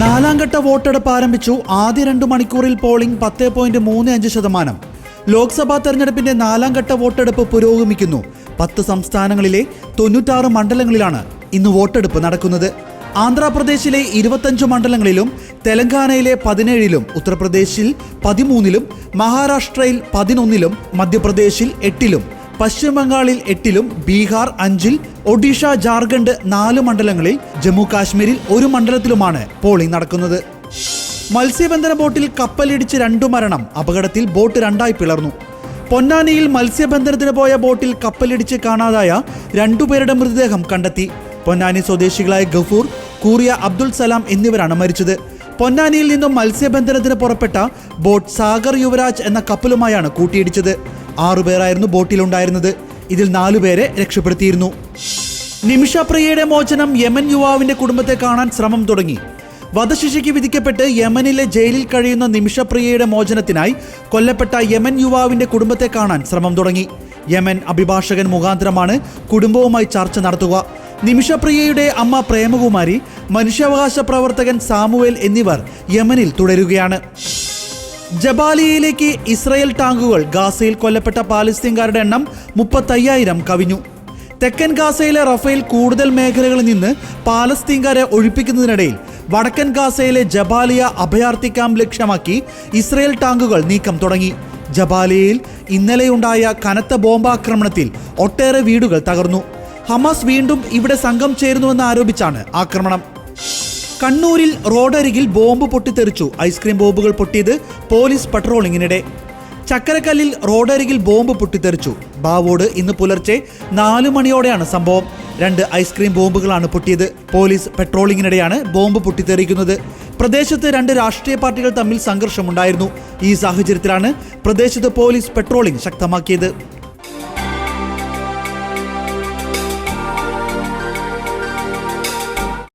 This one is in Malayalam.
നാലാം ഘട്ട വോട്ടെടുപ്പ് ആരംഭിച്ചു ആദ്യ രണ്ട് മണിക്കൂറിൽ പോളിംഗ് പത്ത് പോയിന്റ് മൂന്ന് അഞ്ച് ശതമാനം. ലോക്സഭാ തെരഞ്ഞെടുപ്പിന്റെ നാലാം ഘട്ട വോട്ടെടുപ്പ് പുരോഗമിക്കുന്നു. പത്ത് സംസ്ഥാനങ്ങളിലെ തൊണ്ണൂറ്റാറ് മണ്ഡലങ്ങളിലാണ് ഇന്ന് വോട്ടെടുപ്പ് നടക്കുന്നത്. ആന്ധ്രാപ്രദേശിലെ ഇരുപത്തഞ്ച് മണ്ഡലങ്ങളിലും തെലങ്കാനയിലെ പതിനേഴിലും ഉത്തർപ്രദേശിൽ പതിമൂന്നിലും മഹാരാഷ്ട്രയിൽ പതിനൊന്നിലും മധ്യപ്രദേശിൽ എട്ടിലും. പശ്ചിമ ബംഗാളിൽ എട്ടിലും ബീഹാർ അഞ്ചിൽ ഒഡീഷ ജാർഖണ്ഡ് നാല് മണ്ഡലങ്ങളിൽ ജമ്മു കാശ്മീരിൽ ഒരു മണ്ഡലത്തിലുമാണ് പോളിംഗ് നടക്കുന്നത്. മത്സ്യബന്ധന ബോട്ടിൽ കപ്പലിടിച്ച് രണ്ടു മരണം അപകടത്തിൽ ബോട്ട് രണ്ടായി പിളർന്നു. പൊന്നാനിയിൽ മത്സ്യബന്ധനത്തിന് പോയ ബോട്ടിൽ കപ്പലിടിച്ച് കാണാതായ രണ്ടുപേരുടെ മൃതദേഹം കണ്ടെത്തി. പൊന്നാനി സ്വദേശികളായ ഗഫൂർ കൂറിയ അബ്ദുൾ സലാം എന്നിവരാണ് മരിച്ചത്. പൊന്നാനിയിൽ നിന്നും മത്സ്യബന്ധനത്തിന് പുറപ്പെട്ട ബോട്ട് സാഗർ യുവരാജ് എന്ന കപ്പലുമായാണ് കൂട്ടിയിടിച്ചത്. ആറുപേരായിരുന്നു ബോട്ടിലുണ്ടായിരുന്നത്. ഇതിൽ നാലുപേരെ രക്ഷപ്പെടുത്തിയിരുന്നു. നിമിഷപ്രിയയുടെ മോചനം യമൻ യുവാവിന്റെ കുടുംബത്തെ കാണാൻ ശ്രമം തുടങ്ങി. വധശിക്ഷയ്ക്ക് വിധിക്കപ്പെട്ട് യമനിലെ ജയിലിൽ കഴിയുന്ന നിമിഷപ്രിയയുടെ മോചനത്തിനായി കൊല്ലപ്പെട്ട യമൻ യുവാവിന്റെ കുടുംബത്തെ കാണാൻ ശ്രമം തുടങ്ങി. യമൻ അഭിഭാഷകൻ മുഖാന്തരമാണ് കുടുംബവുമായി ചർച്ച നടത്തുക. നിമിഷപ്രിയയുടെ അമ്മ പ്രേമകുമാരി മനുഷ്യാവകാശ പ്രവർത്തകൻ സാമുവേൽ എന്നിവർ യമനിൽ തുടരുകയാണ്. ജബാലിയയിലേക്ക് ഇസ്രയേൽ ടാങ്കുകൾ ഗാസയിൽ കൊല്ലപ്പെട്ട പാലസ്തീൻകാരുടെ എണ്ണം മുപ്പത്തയ്യായിരം കവിഞ്ഞു. തെക്കൻ ഗാസയിലെ റഫേൽ കൂടുതൽ മേഖലകളിൽ നിന്ന് പാലസ്തീൻകാരെ ഒഴിപ്പിക്കുന്നതിനിടയിൽ വടക്കൻ ഗാസയിലെ ജബാലിയ അഭയാർത്ഥി ക്യാമ്പ് ലക്ഷ്യമാക്കി ഇസ്രയേൽ ടാങ്കുകൾ നീക്കം തുടങ്ങി. ജബാലിയയിൽ ഇന്നലെയുണ്ടായ കനത്ത ബോംബാക്രമണത്തിൽ ഒട്ടേറെ വീടുകൾ തകർന്നു. ഹമാസ് വീണ്ടും ഇവിടെ സംഘം ചേരുന്നുവെന്ന് ആരോപിച്ചാണ് ആക്രമണം. കണ്ണൂരിൽ റോഡരികിൽ ബോംബ് പൊട്ടിത്തെറിച്ചു. ഐസ്ക്രീം ബോംബുകൾ പൊട്ടിയത് പോലീസ് പട്രോളിങ്ങിനിടെ. ചക്കരക്കല്ലിൽ റോഡരികിൽ ബോംബ് പൊട്ടിത്തെറിച്ചു. ബാവോട് ഇന്ന് പുലർച്ചെ നാലു മണിയോടെയാണ് സംഭവം. രണ്ട് ഐസ്ക്രീം ബോംബുകളാണ് പൊട്ടിയത്. പോലീസ് പെട്രോളിങ്ങിനിടെയാണ് ബോംബ് പൊട്ടിത്തെറിക്കുന്നത്. പ്രദേശത്ത് രണ്ട് രാഷ്ട്രീയ പാർട്ടികൾ തമ്മിൽ സംഘർഷമുണ്ടായിരുന്നു. ഈ സാഹചര്യത്തിലാണ് പ്രദേശത്ത് പോലീസ് പെട്രോളിംഗ് ശക്തമാക്കിയത്.